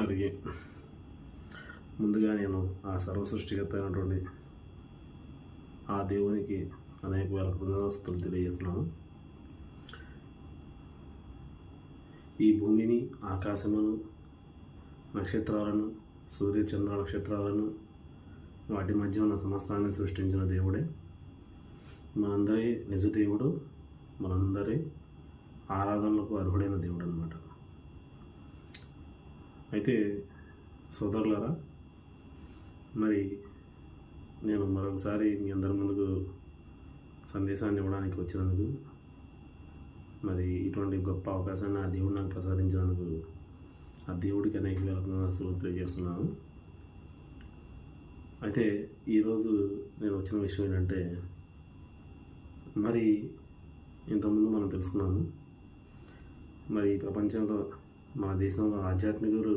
అడిగి ముందుగా నేను ఆ సర్వసృష్టిగత అయినటువంటి ఆ దేవునికి అనేక వేల కృతజ్ఞతలు తెలియజేస్తున్నాను. ఈ భూమిని ఆకాశమును నక్షత్రాలను సూర్య చంద్ర నక్షత్రాలను వాటి మధ్య ఉన్న సమస్తాన్ని సృష్టించిన దేవుడే. మనందరి నిజ దేవుడు మనందరి ఆరాధనలకు అర్హుడైన దేవుడు అనమాట అయితే సోదరులారా మరి నేను మరొకసారి మీ అందరి ముందుకు సందేశాన్ని ఇవ్వడానికి వచ్చినందుకు మరి ఇటువంటి గొప్ప అవకాశాన్ని ఆ దేవుడు నాకు ప్రసాదించినందుకు ఆ దేవుడికి అనేక వేల వందనాలు తెలియజేస్తున్నాను. అయితే ఈరోజు నేను వచ్చిన విషయం ఏంటంటే మరి ఇంతకుముందు మనం తెలుసుకున్నాము మరి ప్రపంచంలో మన దేశంలో ఆధ్యాత్మికులు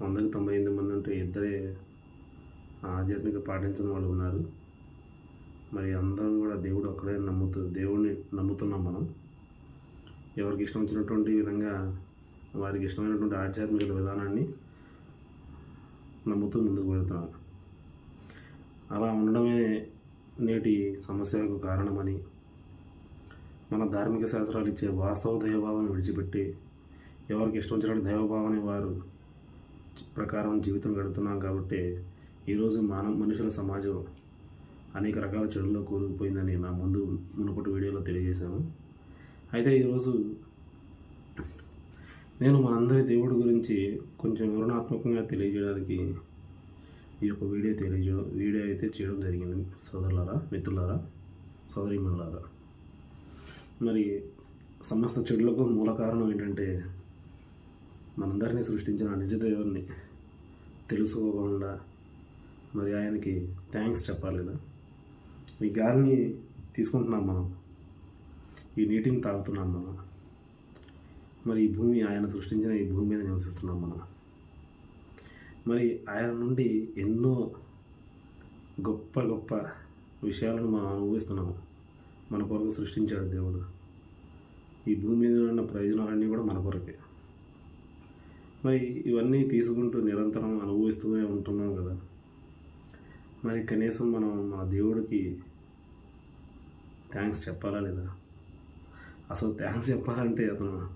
వందకి తొంభై ఎనిమిది మంది ఉంటే ఇద్దరే ఆధ్యాత్మిక పాటించిన వాళ్ళు ఉన్నారు. మరి అందరం కూడా దేవుడు ఒక్కడే నమ్ముతూ దేవుడిని నమ్ముతున్నాం మనం. ఎవరికి ఇష్టం వచ్చినటువంటి విధంగా వారికి ఇష్టమైనటువంటి ఆధ్యాత్మిక విధానాన్ని నమ్ముతూ ముందుకు వెళ్తున్నాం అలా ఉండడమే నేటి సమస్యలకు కారణమని మన ధార్మిక శాస్త్రాలు ఇచ్చే వాస్తవ దైవభావాన్ని విడిచిపెట్టి ఎవరికి ఇష్టం వచ్చినట్టు దైవభావాన్ని వారు ప్రకారం జీవితం గడుపుతున్నాం కాబట్టి ఈరోజు మానవ మనుషుల సమాజం అనేక రకాల చెడుల్లో కూరుకుపోయిందని నా ముందు మునుపటి వీడియోలో తెలియజేశాను. అయితే ఈరోజు నేను మనందరి దేవుడి గురించి కొంచెం వివరణాత్మకంగా తెలియజేయడానికి ఈ యొక్క వీడియో తెలియజే వీడియో అయితే చేయడం జరిగింది సోదరులారా మిత్రులారా సోదరిమణులారా. మరి సమస్త చెడులకు మూల కారణం ఏంటంటే మనందరినీ సృష్టించిన ఆ నిజ దేవుడిని తెలుసుకోకుండా మరి ఆయనకి థ్యాంక్స్ చెప్పాలి కదా? ఈ గాలిని తీసుకుంటున్నాం మనం. ఈ నీటిని తాగుతున్నాం మనం. మరి ఈ భూమి ఆయన సృష్టించిన ఈ భూమి మీద నివసిస్తున్నాం మనం. మరి ఆయన నుండి ఎన్నో గొప్ప గొప్ప విషయాలను మనం అనుభవిస్తున్నాము. మన కొరకు సృష్టించాడు దేవుడు. ఈ భూమి మీద ఉన్న ప్రయోజనాలన్నీ కూడా మన కొరకే. మరి ఇవన్నీ తీసుకుంటూ నిరంతరం అనుభవిస్తూనే ఉంటున్నాం కదా. మరి కనీసం మనం మా దేవుడికి థ్యాంక్స్ చెప్పాలా లేదా? అసలు థ్యాంక్స్ చెప్పాలంటే అతను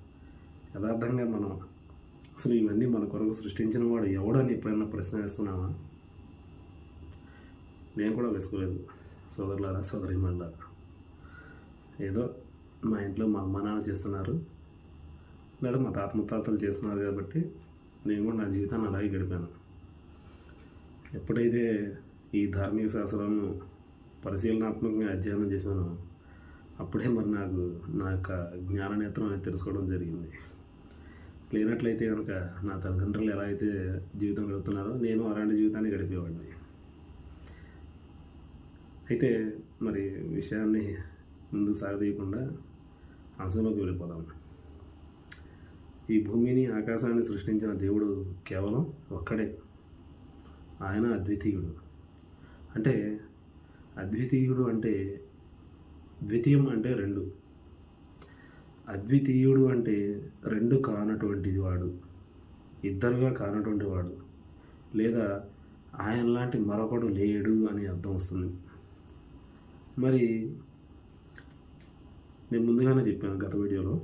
యథార్థంగా మనం అసలు ఇవన్నీ మన కొరకు సృష్టించిన వాడు ఎవడని ఎప్పుడైనా ప్రశ్న వేసుకున్నామా నేను కూడా వేసుకోలేదు. సోదరులారా సోదరి ఏదో మా ఇంట్లో మా అమ్మ నాన్న చేస్తున్నారు. లేదా మా తాత ముత్తాతలు చేస్తున్నారు కాబట్టి నేను కూడా నా జీవితాన్ని అలాగే గడిపాను. ఎప్పుడైతే ఈ ధార్మిక శాస్త్రాలను పరిశీలనాత్మకంగా అధ్యయనం చేశానో అప్పుడే మరి నాకు నా యొక్క జ్ఞాననేత్రం అనేది తెలుసుకోవడం జరిగింది. లేనట్లయితే కనుక నా తల్లిదండ్రులు ఎలా అయితే జీవితం గడుపుతున్నారో నేను అలాంటి జీవితాన్ని గడిపేవాడిని. అయితే మరి విషయాన్ని ముందు సాగదీయకుండా అంశంలోకి వెళ్ళిపోదాం. ఈ భూమిని ఆకాశాన్ని సృష్టించిన దేవుడు కేవలం ఒక్కడే. ఆయన అద్వితీయుడు. అంటే అద్వితీయుడు అంటే ద్వితీయం అంటే రెండు. అద్వితీయుడు అంటే రెండు కానటువంటిది వాడు. ఇద్దరుగా కానటువంటి వాడు. లేదా ఆయన లాంటి మరొకడు లేడు అని అర్థం వస్తుంది. మరి నేను ముందుగానే చెప్పాను గత వీడియోలో.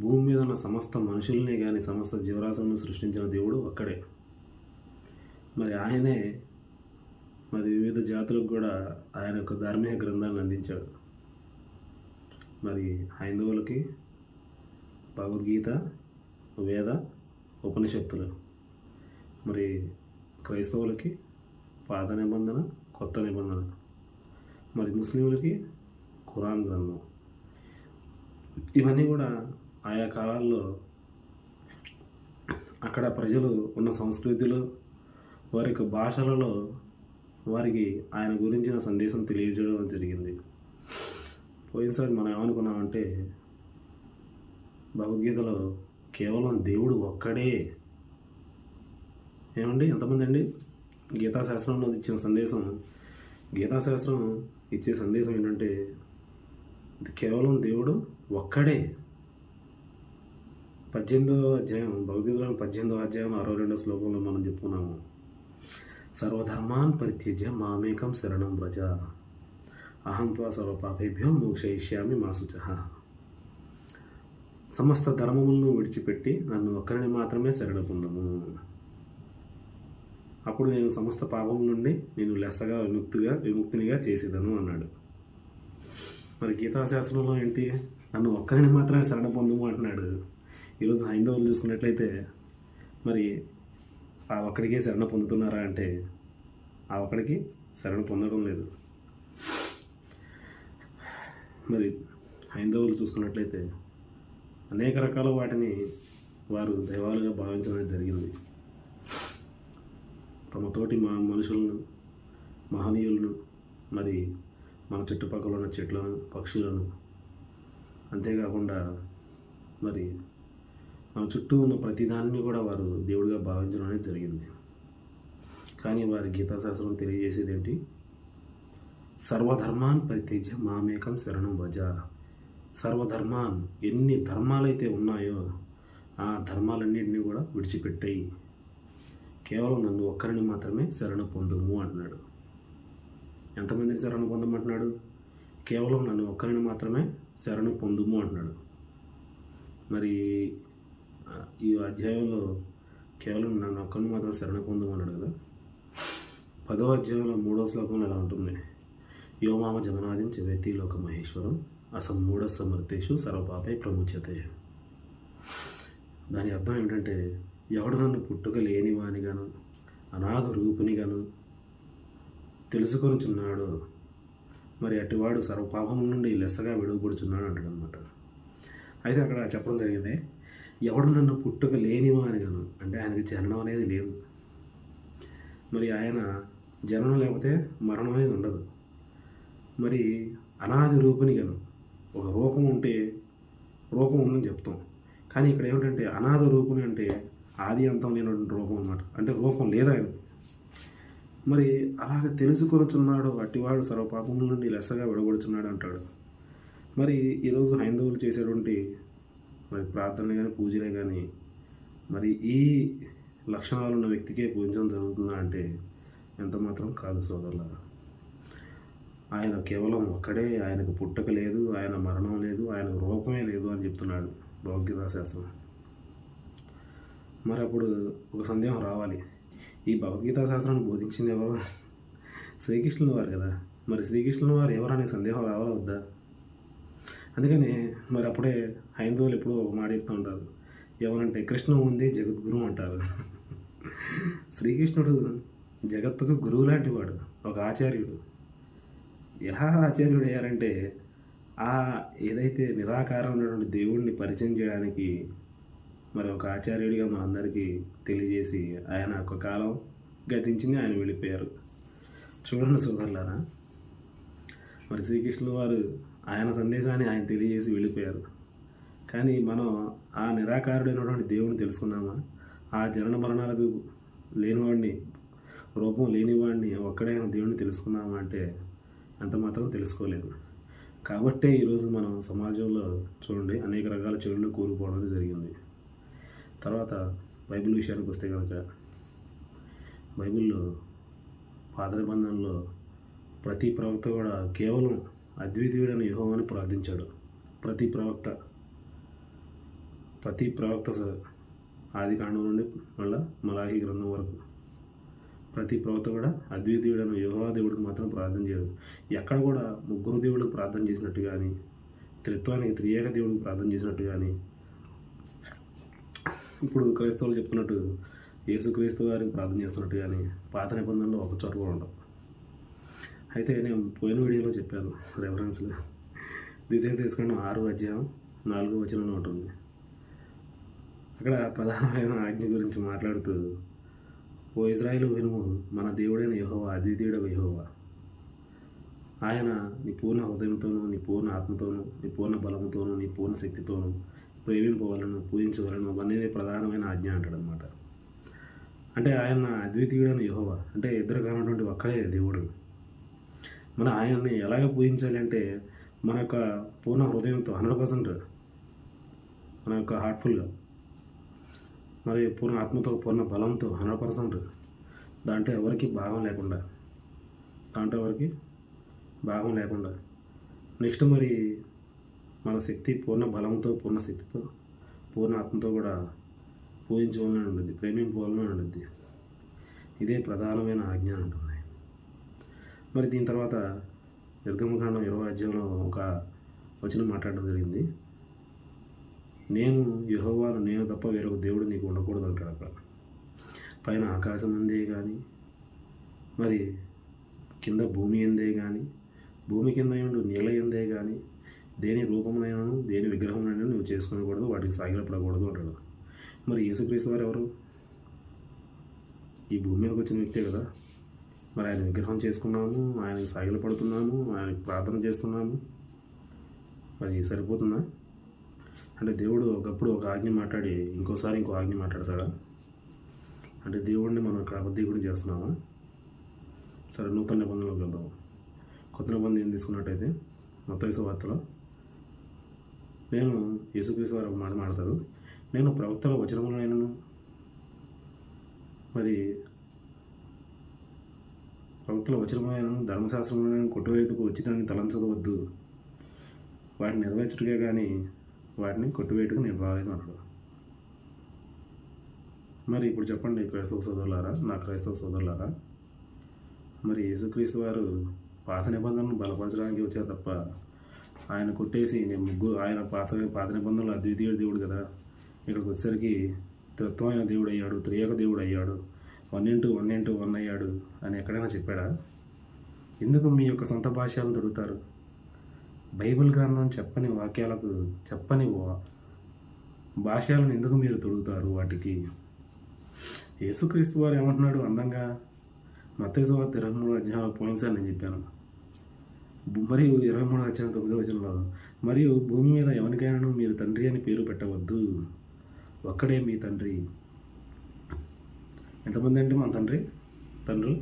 భూమి మీద ఉన్న సమస్త మనుషుల్ని కానీ సమస్త జీవరాశులను సృష్టించిన దేవుడు ఒక్కడే. మరి ఆయనే మరి వివిధ జాతులకు కూడా ఆయన యొక్క ధార్మిక గ్రంథాలను అందించాడు. మరి హైందవులకి భగవద్గీత వేద ఉపనిషత్తులు. మరి క్రైస్తవులకి పాత నిబంధన కొత్త నిబంధన. మరి ముస్లింలకి ఖురాన్ గ్రంథం. ఇవన్నీ కూడా ఆయా కాలాల్లో అక్కడ ప్రజలు ఉన్న సంస్కృతిలో వారి యొక్క భాషలలో వారికి ఆయన గురించిన సందేశం తెలియజేయడం జరిగింది. పోయినసారి మనం ఏమనుకున్నామంటే భగవద్గీతలో కేవలం దేవుడు ఒక్కడే. ఏమండి? ఎంతమంది అండి? గీతాశాస్త్రంలో ఇచ్చిన సందేశం గీతాశాస్త్రం ఇచ్చే సందేశం ఏంటంటే కేవలం దేవుడు ఒక్కడే. పద్దెనిమిదో అధ్యాయం భగవద్గీతలో పద్దెనిమిదో అధ్యాయం అరవై రెండో శ్లోకంలో మనం చెప్పుకున్నాము. సర్వధర్మాన్ పరిత్యజ్య మామేకం శరణం వ్రజ. అహం త్వా సర్వపాపేభ్యో మోక్షయిష్యామి మాసుచ సమస్త ధర్మములను విడిచిపెట్టి నన్ను ఒక్కరిని మాత్రమే శరణ పొందము. అప్పుడు నేను సమస్త పాపం నుండి నేను లెస్సగా విముక్తిగా విముక్తినిగా చేసేదను అన్నాడు. మరి గీతాశాస్త్రంలో ఏంటి? నన్ను ఒక్కరిని మాత్రమే శరణ పొందము అంటున్నాడు. ఈరోజు హైందవులు చూసుకున్నట్లయితే మరి ఆ ఒక్కడికే శరణ పొందుతున్నారా అంటే ఆ ఒక్కడికి శరణ పొందడం లేదు. మరి హైందవులు చూసుకున్నట్లయితే అనేక రకాల వాటిని వారు దైవాలుగా భావించడం జరిగింది. తమ తోటి మా మనుషులను మహనీయులను మరి మన చుట్టుపక్కల ఉన్న చెట్లను పక్షులను అంతేకాకుండా మరి మన చుట్టూ ఉన్న ప్రతిదాన్ని కూడా వారు దేవుడిగా భావించడం అనేది జరిగింది. కానీ వారి గీతాశాస్త్రం తెలియజేసేది ఏంటి సర్వధర్మాన్ పరిత్యజ మామేకం శరణం భజ సర్వధర్మాన్ ఎన్ని ధర్మాలైతే ఉన్నాయో ఆ ధర్మాలన్నింటినీ కూడా విడిచిపెట్టాయి. కేవలం నన్ను ఒక్కరిని మాత్రమే శరణ పొందుము అంటున్నాడు. ఎంతమందిని శరణ పొందమంటున్నాడు? కేవలం నన్ను ఒక్కరిని మాత్రమే శరణ పొందుము అంటున్నాడు. మరి ఈ అధ్యాయంలో కేవలం నన్ను ఒక్కరిని మాత్రం శరణ పొందమన్నాడు కదా? పదో అధ్యాయంలో మూడో శ్లోకంలో ఎలా ఉంటుంది? యోమామ జగనాదిం చవేతి లోక మహేశ్వరం అసం మూఢ సమర్థేషు సర్వపాపై ప్రముచ్యతే. దాని అర్థం ఏంటంటే ఎవడు నన్ను పుట్టుక లేనివానిగాను అనాథ రూపునిగాను తెలుసుకొనిచున్నాడు మరి అటువాడు సర్వపాపం నుండి లెస్సగా విడువబడుచున్నాడు అంటాడు అనమాట అయితే అక్కడ చెప్పడం జరిగింది ఎవడు నన్ను పుట్టుక లేనివానిగాను అంటే ఆయనకి జననం అనేది లేదు. మరి ఆయన జననం లేకపోతే మరణం అనేది ఉండదు. మరి అనాది రూపునిగాను ఒక రూపం ఉంటే రూపం ఉందని చెప్తాం. కానీ ఇక్కడ ఏమిటంటే అనాథ రూపుని అంటే ఆది అంతం లేనటువంటి రూపం అన్నమాట. అంటే రూపం లేదా ఆయన. మరి అలాగ తెలుసుకొనుచున్నాడు అట్టివాడు సర్వపాపం నుండి లెస్సగా విడగొడుచున్నాడు అంటాడు. మరి ఈరోజు హైందవులు చేసేటువంటి మరి ప్రార్థనలు కానీ పూజలే కానీ మరి ఈ లక్షణాలు ఉన్న వ్యక్తికే పూజించడం జరుగుతుందా అంటే ఎంత మాత్రం కాదు సోదరులారా. ఆయన కేవలం ఒక్కడే ఆయనకు పుట్టక లేదు ఆయన మరణం లేదు ఆయనకు రూపమే లేదు అని చెప్తున్నాడు భగవద్గీతా శాస్త్రం మరి అప్పుడు ఒక సందేహం రావాలి. ఈ భగవద్గీతా శాస్త్రాన్ని బోధించింది ఎవరు? శ్రీకృష్ణుల వారు కదా. మరి శ్రీకృష్ణుల వారు ఎవరనే సందేహం రావాలా వద్దా? అందుకని మరి అప్పుడే హైందవులు ఎప్పుడూ ఒక మాట చెప్తూ ఉంటారు. ఎవరంటే కృష్ణ ఉంది జగద్గురు అంటారు. శ్రీకృష్ణుడు జగత్తుకు గురువు లాంటి వాడు ఒక ఆచార్యుడు. ఎలా ఆచార్యుడు అయ్యారంటే ఆ ఏదైతే నిరాకారం ఉన్నటువంటి దేవుడిని పరిచయం చేయడానికి మరి ఒక ఆచార్యుడిగా మనందరికీ తెలియజేసి ఆయన ఒక కాలం గతించింది ఆయన వెళ్ళిపోయారు. చూడండి సోదరులారా మరి శ్రీకృష్ణుల వారు ఆయన సందేశాన్ని ఆయన తెలియజేసి వెళ్ళిపోయారు. కానీ మనం ఆ నిరాకారుడైనటువంటి దేవుని తెలుసుకున్నామా? ఆ జనన మరణాలకు లేనివాడిని రూపం లేనివాడిని ఒక్కడైన దేవుడిని తెలుసుకున్నామా అంటే అంత మాత్రం తెలుసుకోలేదు. కాబట్టే ఈరోజు మనం సమాజంలో చూడండి అనేక రకాల చెడులు కూరుకోవడం జరిగింది. తర్వాత బైబిల్ విషయానికి వస్తే కనుక బైబిల్లో పాత నిబంధనలో ప్రతి ప్రవక్త కూడా కేవలం అద్వితీయుడైన యెహోవాని ప్రార్థించాడు. ప్రతి ప్రవక్త. ప్రతి ప్రవక్త స- ఆది కాండం నుండి మళ్ళా మలాహి గ్రంథం వరకు. ప్రతి ప్రవక్త కూడా అద్వితీయుడైన యోగా దేవుడికి మాత్రం ప్రార్థన చేయడం. ఎక్కడ కూడా ముగ్గురు దేవుడికి ప్రార్థన చేసినట్టు కానీ త్రిత్వానికి త్రియేక దేవుడికి ప్రార్థన చేసినట్టు కానీ ఇప్పుడు క్రైస్తవులు చెప్తున్నట్టు యేసుక్రీస్తు గారికి ప్రార్థన చేస్తున్నట్టు కానీ పాత నిబంధనలో ఒక చోట కూడా ఉండవు. అయితే నేను పోయిన వీడియోలో చెప్పాను రెఫరెన్స్లో ద్వితీయం తీసుకున్న ఆరు అధ్యాయం నాలుగో వచనంలో ఉంటుంది. అక్కడ ప్రధానమైన ఆజ్ఞ గురించి మాట్లాడుతూ ఓ ఇజ్రాయిల్ వినుము మన దేవుడైన యహోవా అద్వితీయుడు యహోవా. ఆయన నీ పూర్ణ హృదయంతోనూ నీ పూర్ణ ఆత్మతోనూ నీ పూర్ణ బలంతోనూ నీ పూర్ణ శక్తితోనూ ప్రేమింపవలను పూజించవలను అనేది ప్రధానమైన ఆజ్ఞ అంటాడు అనమాట అంటే ఆయన అద్వితీయుడైన యహోవా అంటే ఇద్దరు కానటువంటి ఒక్కడే దేవుడు. మన ఆయన్ని ఎలాగ పూజించాలి అంటే మన యొక్క పూర్ణ హృదయంతో హండ్రెడ్ పర్సెంట్ మన యొక్క హార్ట్ఫుల్గా. మరి పూర్ణ ఆత్మతో పూర్ణ బలంతో హండ్రెడ్ పర్సెంట్ దాంట్లో ఎవరికి భాగం లేకుండా దాంట్లో ఎవరికి భాగం లేకుండా. నెక్స్ట్ మరి మన శక్తి పూర్ణ బలంతో పూర్ణ శక్తితో పూర్ణ ఆత్మతో కూడా పూజించుకోవాలని ఉంటుంది ప్రేమించుకోవాలని ఉంటుంది. ఇదే ప్రధానమైన ఆజ్ఞ ఉంటుంది మరి దీని తర్వాత నిర్గమకాండం ఇరవై అధ్యాయంలో ఒక వచనం మాట్లాడడం జరిగింది. నేను యెహోవాను నేను తప్ప వేరొక దేవుడు నీకు ఉండకూడదు అంటాడు అక్కడ. పైన ఆకాశం అందే కానీ మరి కింద భూమి ఎందే కానీ భూమి కింద ఉండు నీళ్ళ ఎందే కానీ దేని రూపమునైనాను దేని విగ్రహమునైనా నువ్వు చేసుకోకూడదు వాటికి సాగిలపడకూడదు అంటాడు. మరి యేసుక్రీస్తు వారు ఎవరు? ఈ భూమి మీదకి వచ్చిన వ్యక్తే కదా. మరి ఆయన విగ్రహం చేసుకున్నాము ఆయనకి సాగిలపడుతున్నాము ఆయనకి ప్రార్థన చేస్తున్నాము. మరి సరిపోతుందా? అంటే దేవుడు ఒకప్పుడు ఒక ఆజ్ఞ మాట్లాడి ఇంకోసారి ఇంకో ఆజ్ఞ మాట్లాడతాడా? అంటే దేవుడిని మనం ఇక్కడ అబద్ధీకుడు చేస్తున్నామా? సరే నూతన నిబంధనలోకి వెళ్దాం. కొత్త నిబంధన ఏం తీసుకున్నట్టయితే? మొత్తం వార్తలో నేను యేసుక్రీస్తు వారు ఒక మాట మాడతారు నేను ప్రవక్తల వచనములైనను మరి ప్రవక్తల వచనములైనను ధర్మశాస్త్రములైన కొట్టువైపుకు వచ్చిందని తలంచవద్దు వాటిని నెరవేర్చుటకే కానీ వాటిని కొట్టువేటుకు నేను రాలేదు అంటాడు మరి ఇప్పుడు చెప్పండి క్రైస్తవ సోదరులారా నా క్రైస్తవ సోదరులారా మరి యేసుక్రీస్తు వారు పాత నిబంధనను బలపరచడానికి వచ్చారు తప్ప ఆయన కొట్టేసి నేను ముగ్గురు ఆయన పాత పాత నిబంధనలు అద్వితీయ దేవుడు కదా. ఇక్కడికి వచ్చేసరికి తత్వమైన దేవుడు అయ్యాడు త్రియక దేవుడు అయ్యాడు one into one into one అయ్యాడు అని ఎక్కడైనా చెప్పాడా? ఎందుకు మీ యొక్క సొంత భాషలను దొరుకుతారు బైబిల్ గ్రంథం చెప్పని వాక్యాలకు చెప్పని వా- భాషలను ఎందుకు మీరు తొడుగుతారు వాటికి? యేసుక్రీస్తు వారు ఏమంటున్నాడు అందంగా? మత్తయి వార్త ఇరవై మూడు అధ్యాయంలో పోయినసారి నేను చెప్పాను. మరియు ఇరవై మూడు అధ్యాయం తొమ్మిదో వచనంలో మరియు భూమి మీద ఎవరికైనా మీరు తండ్రి అని పేరు పెట్టవద్దు. ఒక్కడే మీ తండ్రి. ఎంతమంది అంటే మన తండ్రి? తండ్రులు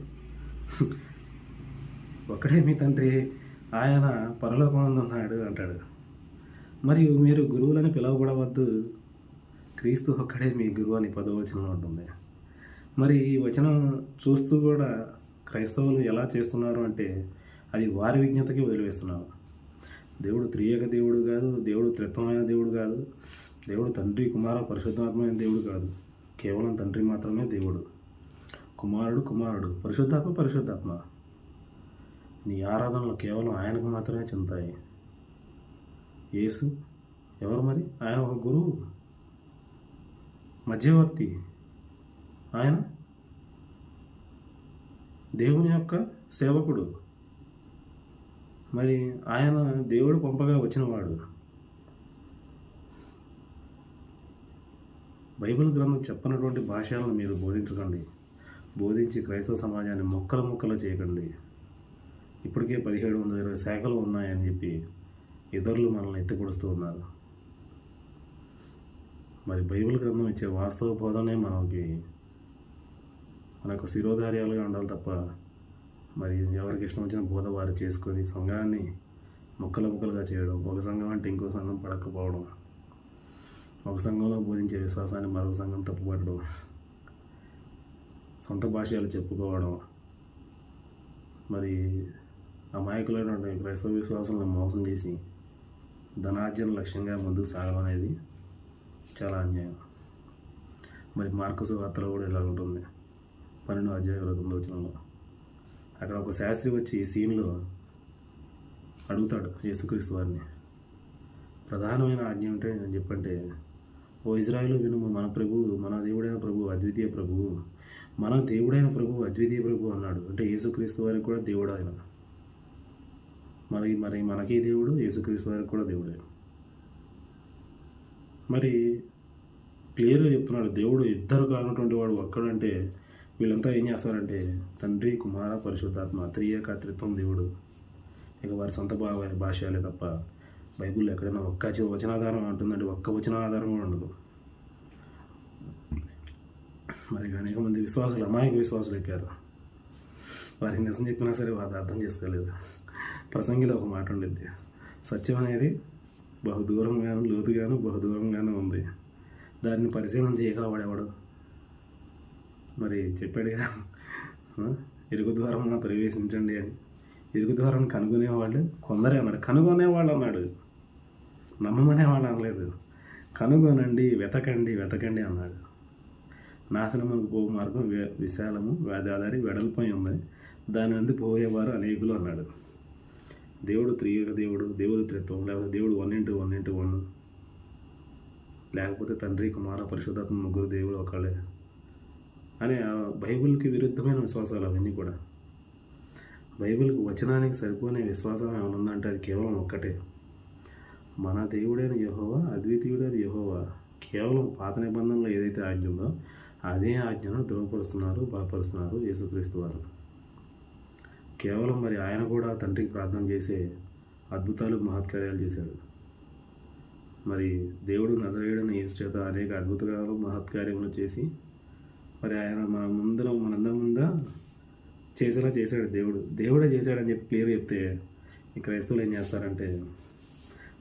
ఒక్కడే మీ తండ్రి. ఆయన పరలోకమందు ఉన్నాడు అంటాడు. మరియు మీరు గురువులని పిలవబడవద్దు. క్రీస్తు ఒక్కడే మీ గురువు అని పదవచనం ఉంటుంది మరి ఈ వచనం చూస్తూ కూడా క్రైస్తవులు ఎలా చేస్తున్నారు అంటే అది వారి విజ్ఞతకి వదిలివేస్తున్నారు. దేవుడు త్రియేక దేవుడు కాదు దేవుడు త్రిత్వమైన దేవుడు కాదు దేవుడు తండ్రి కుమార పరిశుద్ధాత్మైన దేవుడు కాదు. కేవలం తండ్రి మాత్రమే దేవుడు. కుమారుడు కుమారుడు పరిశుద్ధాత్మ పరిశుద్ధాత్మ. నీ ఆరాధనలు కేవలం ఆయనకు మాత్రమే చెందుతాయి. యేసు? ఎవరు మరి? ఆయన ఒక గురువు. మధ్యవర్తి. ఆయన? దేవుని యొక్క సేవకుడు. మరి ఆయన దేవుడు పంపగా వచ్చినవాడు. బైబిల్ గ్రంథం చెప్పనటువంటి భాషలను మీరు బోధించకండి. బోధించి క్రైస్తవ సమాజాన్ని మొక్కల మొక్కలు చేయకండి. ఇప్పటికే పదిహేడు వందల ఇరవై శాఖలు ఉన్నాయని చెప్పి ఇతరులు మనల్ని ఎత్తిపొడుస్తూ ఉన్నారు. మరి బైబిల్ గ్రంథం ఇచ్చే వాస్తవ బోధనే మనకి మనకు శిరోధార్యాలుగా ఉండాలి తప్ప మరి ఎవరికి ఇష్టం వచ్చిన బోధ వారు చేసుకొని సంఘాన్ని ముక్కలు ముక్కలుగా చేయడం ఒక సంఘం అంటే ఇంకో సంఘం పడకపోవడం ఒక సంఘంలో బోధించే విశ్వాసాన్ని మరొక సంఘం తప్పుపట్టడం సొంత భాషలు చెప్పుకోవడం మరి అమాయకులైనటువంటి క్రైస్తవ విశ్వాసాలను మోసం చేసి ధనార్జన లక్ష్యంగా ముందుకు సాగడం అనేది చాలా అన్యాయం. మరి మార్కసు వార్తలో కూడా ఇలా ఉంటుంది. పన్నెండు అధ్యాయం ఇరవై అక్కడ ఒక శాస్త్రి వచ్చి ఈ సీన్లో అడుగుతాడు యేసుక్రీస్తు వారిని ప్రధానమైన ఆజ్ఞ అంటే నేను చెప్పంటే ఓ ఇజ్రాయిల్ వినుము మన ప్రభువు మన దేవుడైన ప్రభు అద్వితీయ ప్రభువు మన దేవుడైన ప్రభు అద్వితీయ ప్రభు అన్నాడు. అంటే యేసుక్రీస్తు వారికి కూడా దేవుడు ఆయన. మరి మరి మనకి దేవుడు యేసుక్రీస్తు వారికి కూడా దేవుడే. మరి క్లియర్గా చెప్తున్నాడు దేవుడు ఇద్దరు కానటువంటి వాడు ఒక్కడంటే వీళ్ళంతా ఏం చేస్తారంటే తండ్రి కుమార పరిశుద్ధాత్మ త్రియేకాత్రిత్వం దేవుడు. ఇక వారి సొంత భావ భాషలే తప్ప బైబిల్లో ఎక్కడైనా ఒక్క వచనాధారం ఉంటుందంటే ఒక్క వచనాధారం కూడా ఉండదు. మరి అనేక మంది విశ్వాసులు అమాయక విశ్వాసులు ఎక్కారు. వారికి నిజం చెప్పినా సరే వారు అర్థం చేసుకోలేదు. ప్రసంగిలో ఒక మాట ఉండిద్ది. సత్యం అనేది బహు దూరంగాను లోతుగాను బహు దూరంగాను ఉంది. దాన్ని పరిశీలన చేయగలవాడు ఎవడు మరి చెప్పాడు కదా. ఇరుగు ద్వారం ప్రవేశించండి అని. ఇరుగు ద్వారాన్ని కనుగొనేవాళ్ళు కొందరే అన్నాడు కనుగొనేవాళ్ళు అన్నాడు. నమ్మమనే వాళ్ళు అనలేదు. కనుగొనండి వెతకండి వెతకండి అన్నాడు. నాశనమునకు పో మార్గం విశాలము వేదాదారి వెడల్పై ఉంది. దాని నుండి పోయేవారు అనేకులు అన్నాడు. దేవుడు త్రియేక దేవుడు దేవుడు త్రిత్వం లేకపోతే దేవుడు one into one into one. లేకపోతే తండ్రి కుమార పరిశుద్ధాత్మ ముగ్గురు దేవుడు ఒకళ్ళే. అనే బైబిల్కి విరుద్ధమైన విశ్వాసాలు అవన్నీ కూడా. బైబిల్కి వచనానికి సరిపోయే విశ్వాసం ఏమైనా ఉందంటే అది కేవలం ఒక్కటే. మన దేవుడైన యహోవా అద్వితీయుడైన యహోవా కేవలం పాత నిబంధనలో ఏదైతే ఆజ్ఞ ఉందో అదే ఆజ్ఞను ధృవపరుస్తున్నారు బలపరుస్తున్నారు యేసుక్రీస్తు వారు. కేవలం మరి ఆయన కూడా తండ్రికి ప్రార్థన చేసే అద్భుతాలు మహత్కార్యాలు చేశాడు. మరి దేవుడు నజరేయుడని యేసు చేత అనేక అద్భుతాలు మహత్కార్యములు చేసి మరి ఆయన మన ముందర మనందరి ముంద చేసేలా చేశాడు దేవుడు. దేవుడే చేశాడని చెప్పి క్లియర్ చెప్తే ఈ క్రైస్తవులు ఏం చేస్తారంటే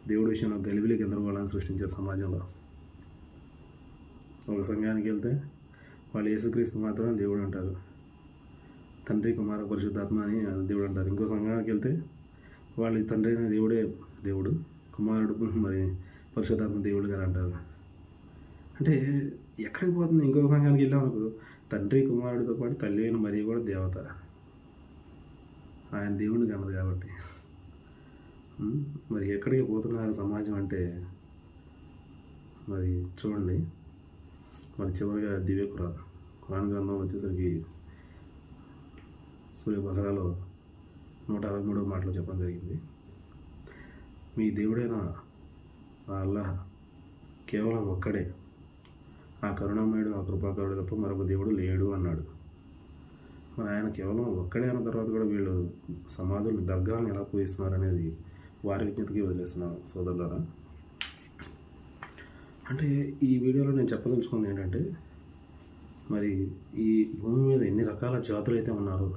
దేవుడి విషయంలో గలిబిలి గందరగోళాన్ని సృష్టించారు సమాజంలో. ఒక సంఘానికి వెళ్తే వాళ్ళు యేసుక్రీస్తు మాత్రమే దేవుడు అంటారు. తండ్రి కుమార పరిశుద్ధాత్మ అని దేవుడు అంటారు. ఇంకో సంఘానికి వెళ్తే వాళ్ళు తండ్రి అయిన దేవుడే దేవుడు కుమారుడు మరి పరిశుద్ధాత్మ దేవుడు గారు అంటారు. అంటే ఎక్కడికి పోతుంది? ఇంకొక సంఘానికి వెళ్ళామనుకో తండ్రి కుమారుడితో పాటు తల్లి అయిన మరి కూడా దేవత. ఆయన దేవుడు కన్నది కాబట్టి. మరి ఎక్కడికి పోతున్నారు సమాజం అంటే? మరి చూడండి. మరి చివరిగా దివ్య ఖురాన్ ఖురాన్ గ్రంథం వచ్చేసరికి సూర్యబహరాలో నూట అరవై మూడో మాటలు చెప్పడం జరిగింది. మీ దేవుడైన ఆ అల్లాహ్ కేవలం ఒక్కడే. ఆ కరుణామయుడు ఆ కృపాకరుడు తప్ప మరొక దేవుడు లేడు అన్నాడు. మరి ఆయన కేవలం ఒక్కడే అన్న తర్వాత కూడా వీళ్ళు సమాధులు దర్గాలను ఎలా పూజిస్తున్నారు అనేది వారి విజ్ఞతకి వదిలేస్తున్నాను సోదరులారా. అంటే ఈ వీడియోలో నేను చెప్పదలుచుకుంది ఏంటంటే మరి ఈ భూమి మీద ఎన్ని రకాల జాతులు అయితే ఉన్నారో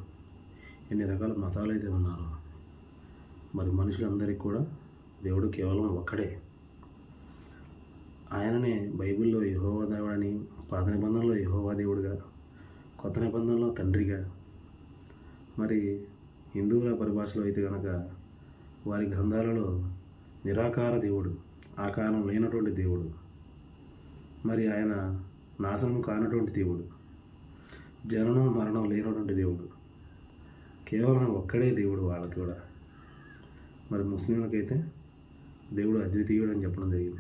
ఎన్ని రకాల మతాలు అయితే ఉన్నారో మరి మనుషులందరికీ కూడా దేవుడు కేవలం ఒక్కడే. ఆయననే బైబిల్లో యహోవా దేవుడని పాత నిబంధనలో యహోవా దేవుడుగా కొత్త నిబంధనలో తండ్రిగా. మరి హిందువుల పరిభాషలో అయితే కనుక వారి గ్రంథాలలో నిరాకార దేవుడు ఆకారం లేనటువంటి దేవుడు మరి ఆయన నాశనం కానటువంటి దేవుడు జననం మరణం లేనటువంటి దేవుడు. కేవలం ఒక్కడే దేవుడు వాళ్ళకి కూడా. మరి ముస్లింలకైతే దేవుడు అద్వితీయుడు అని చెప్పడం జరిగింది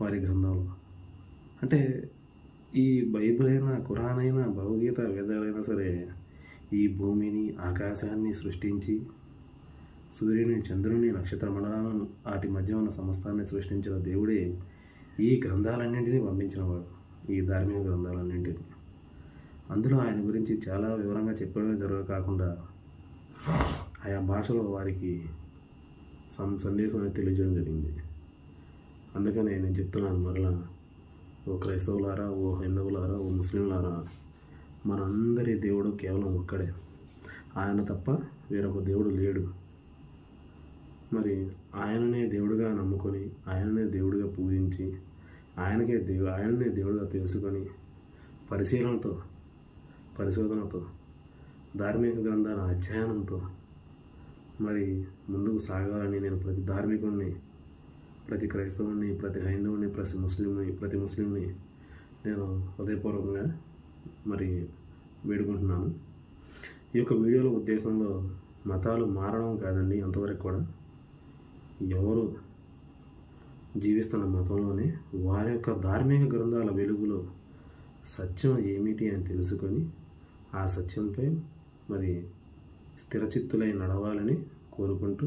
వారి గ్రంథంలో. అంటే ఈ బైబిల్ అయినా ఖురాన్ అయినా భగవద్గీత వేదాలైనా సరే ఈ భూమిని ఆకాశాన్ని సృష్టించి సూర్యుని చంద్రుని నక్షత్ర మండలాలను వాటి మధ్య ఉన్న సమస్తాన్ని సృష్టించిన దేవుడే ఈ గ్రంథాలన్నింటినీ పంపించినవాడు ఈ ధార్మిక గ్రంథాలన్నింటినీ. అందులో ఆయన గురించి చాలా వివరంగా చెప్పడమే జరగ కాకుండా ఆయా భాషలో వారికి సం సందేశం అనేది తెలియజేయడం జరిగింది. అందుకనే నేను చెప్తున్నాను మరలా ఓ క్రైస్తవులారా ఓ హిందువులారా ఓ ముస్లింలారా మనందరి దేవుడు కేవలం ఒక్కడే. ఆయన తప్ప వేరొక దేవుడు లేడు. మరి ఆయననే దేవుడిగా నమ్ముకొని ఆయననే దేవుడిగా పూజించి ఆయనకే దేవు ఆయననే దేవుడిగా తెలుసుకొని పరిశీలనతో పరిశోధనతో ధార్మిక గ్రంథాల అధ్యయనంతో మరి ముందుకు సాగాలని నేను ప్రతి ధార్మికుడిని ప్రతి క్రైస్తవుని ప్రతి హైందవుని ప్రతి ముస్లింని ప్రతి ముస్లింని నేను హృదయపూర్వకంగా మరి వేడుకుంటున్నాను. ఈ యొక్క వీడియోలో ఉద్దేశంలో మతాలు మారడం కాదండి అంతవరకు కూడా. ఎవరు జీవిస్తున్న మతంలోనే వారి యొక్క ధార్మిక గ్రంథాల వెలుగులో సత్యం ఏమిటి అని తెలుసుకొని ఆ సత్యంపై మరి స్థిరచిత్తులై నడవాలని కోరుకుంటూ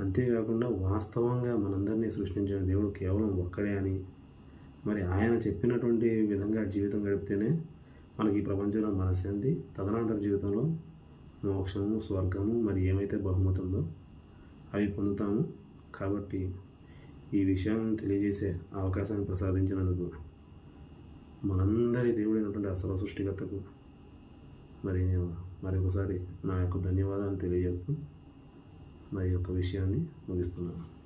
అంతేకాకుండా వాస్తవంగా మనందరినీ సృష్టించిన దేవుడు కేవలం ఒక్కడే అని మరి ఆయన చెప్పినటువంటి విధంగా జీవితం గడిపితేనే మనకి ఈ ప్రపంచంలో మనశ్శాంతి తదనంతర జీవితంలో మోక్షము స్వర్గము మరి ఏమైతే బహుమతుందో అవి పొందుతాము కాబట్టి ఈ విషయం తెలియజేసే అవకాశాన్ని ప్రసాదించినందుకు మనందరి దేవుడైనటువంటి అసలు సృష్టికర్తకు మరి నేను మరొకసారి నా యొక్క ధన్యవాదాలు తెలియజేస్తూ మరి యొక్క విషయాన్ని ముగిస్తున్నాను.